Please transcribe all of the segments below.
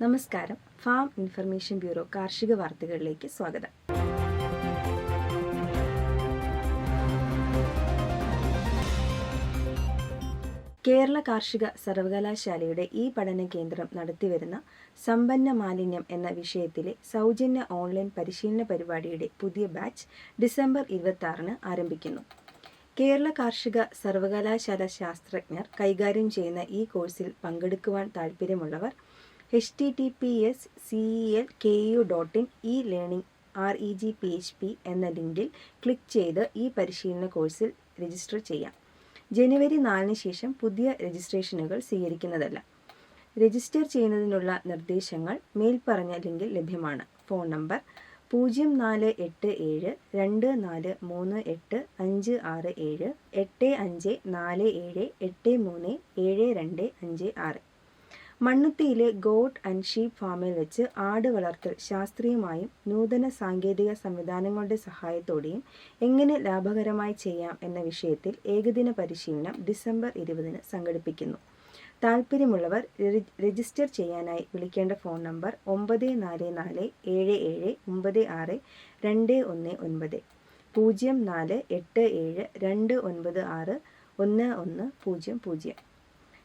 നമസ്കാരം. Farm information bureau കാർഷിക വാർത്തകളിലേക്ക് സ്വാഗതം. കേരള കാർഷിക സർവകലാശാലയുടെ ഈ പഠന കേന്ദ്രം നടത്തിവരുന്ന സമ്പന്ന മാലിന്യം എന്ന വിഷയത്തിലെ സൗജന്യ ഓൺലൈൻ പരിശീലന പരിപാടിയുടെ പുതിയ ബാച്ച് ഡിസംബർ ഇരുപത്തി ആറിന് ആരംഭിക്കുന്നു. കേരള കാർഷിക സർവകലാശാല ശാസ്ത്രജ്ഞർ കൈകാര്യം ചെയ്യുന്ന ഈ കോഴ്സിൽ പങ്കെടുക്കുവാൻ താൽപ്പര്യമുള്ളവർ H T T P S C E L K U dot in e learning R E G P H P എന്ന ലിങ്കിൽ ക്ലിക്ക് ചെയ്ത് ഈ പരിശീലന കോഴ്സിൽ രജിസ്റ്റർ ചെയ്യാം. ജനുവരി നാലിന് ശേഷം പുതിയ രജിസ്ട്രേഷനുകൾ സ്വീകരിക്കുന്നതല്ല. രജിസ്റ്റർ ചെയ്യുന്നതിനുള്ള നിർദ്ദേശങ്ങൾ മേൽപ്പറഞ്ഞ ലിങ്കിൽ ലഭ്യമാണ്. ഫോൺ നമ്പർ പൂജ്യം നാല് എട്ട് ഏഴ് രണ്ട് നാല് മൂന്ന് എട്ട് അഞ്ച് ആറ് ഏഴ് എട്ട് അഞ്ച് നാല് ഏഴ് എട്ട് മൂന്ന് ഏഴ് രണ്ട് അഞ്ച് ആറ്. മണ്ണുത്തിയിലെ ഗോട്ട് ആൻഡ് ഷീപ്പ് ഫാമിൽ വെച്ച് ആട് വളർത്തൽ ശാസ്ത്രീയമായും നൂതന സാങ്കേതിക സംവിധാനങ്ങളുടെ സഹായത്തോടെയും എങ്ങനെ ലാഭകരമായി ചെയ്യാം എന്ന വിഷയത്തിൽ ഏകദിന പരിശീലനം ഡിസംബർ ഇരുപതിന് സംഘടിപ്പിക്കുന്നു. താല്പര്യമുള്ളവർ രജിസ്റ്റർ ചെയ്യാനായി വിളിക്കേണ്ട ഫോൺ നമ്പർ ഒമ്പത് നാല് നാല് ഏഴ് ഏഴ് ഒമ്പത് ആറ് രണ്ട് ഒന്ന് ഒൻപത് പൂജ്യം നാല് എട്ട് ഏഴ് രണ്ട് ഒൻപത് ആറ് ഒന്ന് ഒന്ന് പൂജ്യം പൂജ്യം.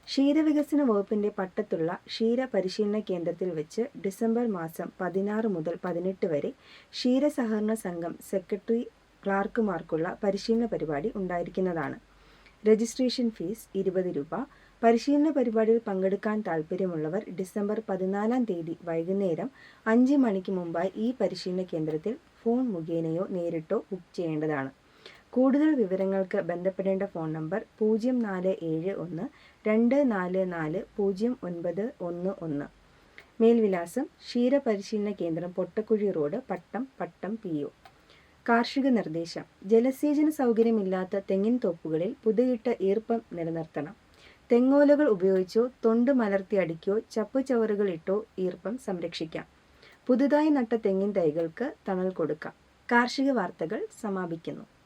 ക്ഷീരവികസന വകുപ്പിന്റെ പട്ടത്തുള്ള ക്ഷീര പരിശീലന കേന്ദ്രത്തിൽ വെച്ച് ഡിസംബർ മാസം പതിനാറ് മുതൽ പതിനെട്ട് വരെ ക്ഷീര സഹകരണ സംഘം സെക്രട്ടറി ക്ലാർക്കുമാർക്കുള്ള പരിശീലന പരിപാടി ഉണ്ടായിരിക്കുന്നതാണ്. രജിസ്ട്രേഷൻ ഫീസ് ഇരുപത് രൂപ. പരിശീലന പരിപാടിയിൽ പങ്കെടുക്കാൻ താൽപ്പര്യമുള്ളവർ ഡിസംബർ പതിനാലാം തീയതി വൈകുന്നേരം അഞ്ച് മണിക്ക് മുമ്പായി ഈ പരിശീലന കേന്ദ്രത്തിൽ ഫോൺ മുഖേനയോ നേരിട്ടോ ബുക്ക് ചെയ്യേണ്ടതാണ്. കൂടുതൽ വിവരങ്ങൾക്ക് ബന്ധപ്പെടേണ്ട ഫോൺ നമ്പർ പൂജ്യം നാല് ഏഴ് ഒന്ന് രണ്ട് നാല് നാല് പൂജ്യം ഒൻപത് ഒന്ന് ഒന്ന്. മേൽവിലാസം ക്ഷീരപരിശീലന കേന്ദ്രം Pottakuzhi road Pattom Pattom P O. കാർഷിക നിർദ്ദേശം ജലസേചന സൗകര്യമില്ലാത്ത തെങ്ങിൻ തോപ്പുകളിൽ പുതയിട്ട ഈർപ്പം നിലനിർത്തണം. തെങ്ങോലകൾ ഉപയോഗിച്ചോ തൊണ്ട് മലർത്തി അടിക്കോ ചപ്പ് ചവറുകൾ ഇട്ടോ ഈർപ്പം സംരക്ഷിക്കാം. പുതുതായി നട്ട തെങ്ങിൻ തൈകൾക്ക് തണൽ കൊടുക്കാം. കാർഷിക വാർത്തകൾ സമാപിക്കുന്നു.